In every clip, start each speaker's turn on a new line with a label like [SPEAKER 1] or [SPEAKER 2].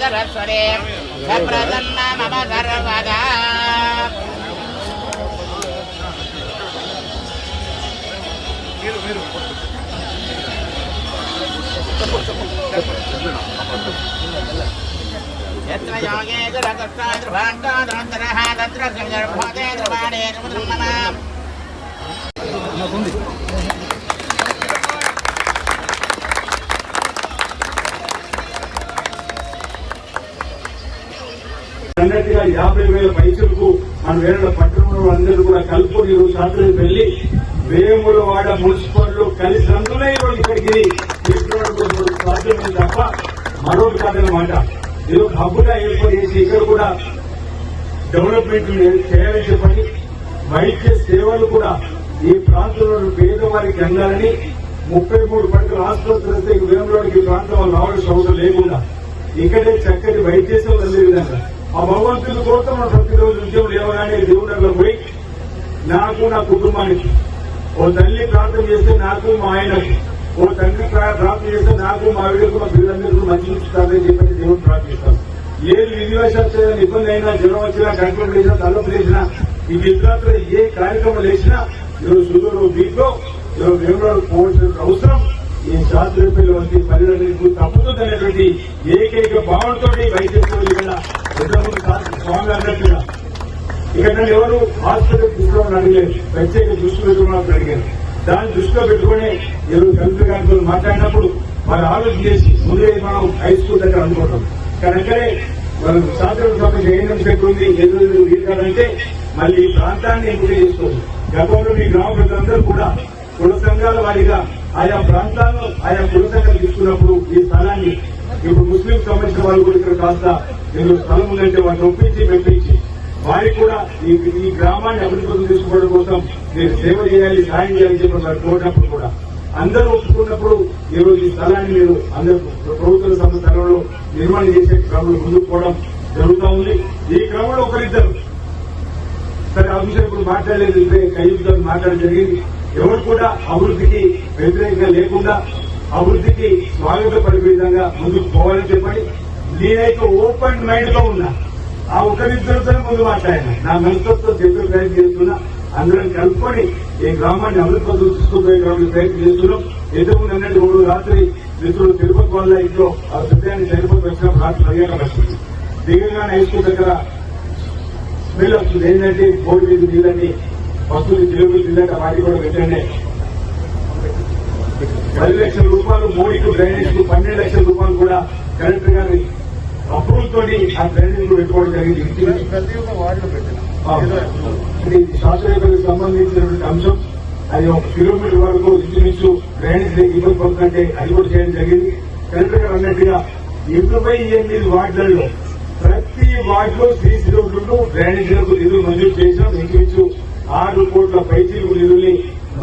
[SPEAKER 1] सरस्वरे सप्रसन्न मम सर्वदा यत्र योगे दुरकृष्णाद्रभाण्डादनन्तरः तत्र सङ्गर्भोगे द्रवाणे नमः
[SPEAKER 2] అన్నట్టుగా యాభై వేల పైసలకు మన వేరే పట్టణంలో అందరూ కూడా కలుపుకొని ఈరోజు రాత్రి వెళ్ళి వేములవాడ మున్సిపల్ కలిసి అందులో ఈరోజు ఇక్కడికి తీసుకురావడం సాధ్యమే తప్ప మరొకటి కాదనమాట ఈరోజు హబ్బుగా ఏర్పాటు చేసి ఇక్కడ కూడా డెవలప్మెంట్ చేయాలని చెప్పని వైద్య సేవలు కూడా ఈ ప్రాంతంలో పేదవారికి అందాలని ముప్పై మూడు పడకల ఆసుపత్రులు వస్తే ఈ వేములవాడికి ఈ ప్రాంతం వాళ్ళు రావాల్సిన అవసరం లేకుండా ఇక్కడే చక్కటి వైద్య సేవలు అందే విధంగా. ఆ భగవంతుని కోసం ప్రతిరోజు ఉద్యోగులు లేవగానే దేవుడు పోయి నాకు నా కుటుంబానికి ఓ తల్లి ప్రార్థన చేస్తే నాకు మా ఆయనకు ఓ తండ్రి ప్రార్థన చేస్తే నాకు మా వీడికి మా పిల్లలందరికీ మంచి ఇస్తారని చెప్పి దేవుడు ప్రార్థిస్తాను ఏ విధివశాత్తు ఏదైనా ఇబ్బంది అయినా జ్వరం వచ్చినా కంట్రోల్ చేసినా తలపు లేచినా ఈ విద్యార్థులు ఏ కార్యక్రమం లేచినా ఈరోజు సుదూరు దీంట్లో ఈరోజు దేవుడు పోవాల్సిన అవసరం ఈ శాస్త్రపల్లి వంటి పల్లెలకు తప్పుతుందనేటువంటి ఏకైక భావంతో వైద్య సేవలు ఇక్కడ స్వామి ఇక్కడ ఎవరు హాస్పిటల్ తీసుకోవాలని అడిగారు ప్రత్యేక దృష్టి పెట్టుకున్నప్పుడు అడిగారు. దాన్ని దృష్టిలో పెట్టుకుని ఎవరు హెల్త్ గారితో మాట్లాడినప్పుడు వారు ఆలోచన చేసి ముందే మనం హై స్కూల్ దగ్గర అనుకుంటాం. కానీ అక్కడే వాళ్ళు శాస్త్ర సభ ఏఎన్ఎం పెట్టుకుంది ఎదురు ఎదురు మళ్ళీ ఈ ప్రాంతాన్ని ఎంపిక చేసుకోవచ్చు గతంలో మీ గ్రామ ప్రజలందరూ కూడా కుల సంఘాల వారిగా ఆయా ప్రాంతాల్లో ఆయా కుల సంఘాలు తీసుకున్నప్పుడు ఈ స్థలాన్ని ఇప్పుడు ముస్లిం సంబంధించిన వాళ్ళు కూడా ఇక్కడ కాస్త మీరు స్థలం ఉందంటే వాటిని ఒప్పించి మెప్పించి. వారికి కూడా ఈ ఈ గ్రామాన్ని అభివృద్ధి తీసుకోవడం కోసం మీరు సేవ చేయాలి సాయం చేయాలని చెప్పి వారు కోరినప్పుడు కూడా. అందరూ ఒప్పుకున్నప్పుడు ఈరోజు ఈ స్థలాన్ని మీరు అందరూ ప్రభుత్వ సంస్థ స్థలంలో నిర్మాణం చేసే క్రమంలో ముందుకు పోవడం జరుగుతూ ఉంది. ఈ క్రమంలో ఒకరిద్దరు. సరే ఆ ఇప్పుడు మాట్లాడలేదు. ఇప్పుడే కయ్యూతో మాట్లాడడం జరిగింది. ఎవరు కూడా అభివృద్ధికి వ్యతిరేకంగా లేకుండా అభివృద్ధికి స్వాగతపడే విధంగా ముందుకు పోవాలని చెప్పండి. నేనైతే ఓపెన్ మైండ్లో ఉన్నా. ఆ ఒకరిద్దరితో ముందు మాట్లాడిన. నా మనసుతో చెప్పే ప్రయత్నం చేస్తున్నా. అందరం కలుపుకొని ఈ గ్రామాన్ని అభివృద్ధి తీసుకుపోయే గ్రామాన్ని ప్రయత్నం చేస్తున్నాం. ఎదురు నిన్నటి మూడు రాత్రి మిత్రులు తిరుపతి వల్ల ఇంట్లో ఆ హృదయాన్ని తిరుపతి వచ్చిన రాత్రి అయ్యాక వస్తుంది దిగగానే హైస్కూల్ దగ్గర స్మెల్ వస్తుంది. ఏంటంటే బోర్డు మీద నీళ్ళని వస్తువులు తెలుగు తిన్నాక వాటి కూడా వెంటనే పది లక్షల రూపాయలు మోడీకు డ్రైనేజ్కు పన్నెండు లక్షల రూపాయలు కూడా కలెక్టర్ గారి అప్రూవల్ తోటి ఆ డ్రైనేజ్ పెట్టుకోవడం జరిగింది.
[SPEAKER 3] ప్రతి ఒక్క వార్డులో పెట్టిన.
[SPEAKER 2] ఇది సంబంధించినటువంటి అంశం అది ఒక కిలోమీటర్ వరకు ఇంచుమించు డ్రైనేజ్ ఇబ్బంది పడుతుంటే అది కూడా చేయడం జరిగింది. కలెక్టర్ గారు అన్నట్టుగా ఇరవై ఎనిమిది వార్డులలో ప్రతి వార్డులో సీసీ రోడ్లు డ్రైనేజీలకు నిధులు మంజూరు చేసినాం ఇంచుమించు ఆరు కోట్ల పైచీలకు నిధుల్ని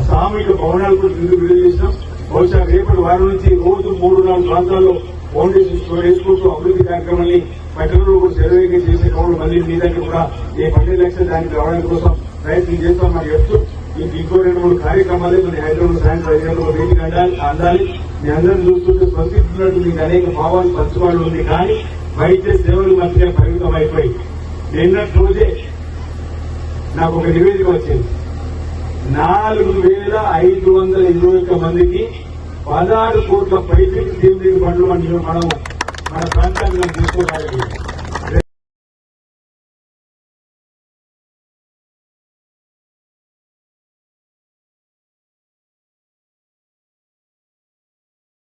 [SPEAKER 2] సామూహిక భవనాలకు నిధులు విడుదల చేసినాం బహుశా రేపటి వారం నుంచి రోజు మూడు నాలుగు ప్రాంతాల్లో ఫౌండేషన్ వేసుకుంటూ అభివృద్ధి కార్యక్రమాన్ని పట్టణంలో కూడా శరవేగం చేసే క్రమంలో మళ్ళీ మీ దగ్గర కూడా ఏ పన్నెండు లక్షలు దానికి రావడానికి కోసం ప్రయత్నం చేస్తామని చెప్తూ ఇంక ఇంకో రెండు మూడు కార్యక్రమాలే మన హైదరాబాద్ సాయంత్రం ఐదు గంటలకు మీటింగ్ అందాలి అందాలి. మీ అందరిని చూస్తుంటే స్పందిస్తున్నట్టు మీకు అనేక భావాలు పంచుకోవాలి ఉంది. కానీ వైద్య సేవలు మధ్య పరిమితం అయిపోయి నిన్నటి రోజే నాకు ఒక నివేదిక వచ్చింది. నాలుగు వేల ఐదు వందల ఇరవై ఒక్క మందికి పదహారు కోట్ల పైకి దేవుడి బండ్లు మనం మన ప్రాంతాన్ని మనం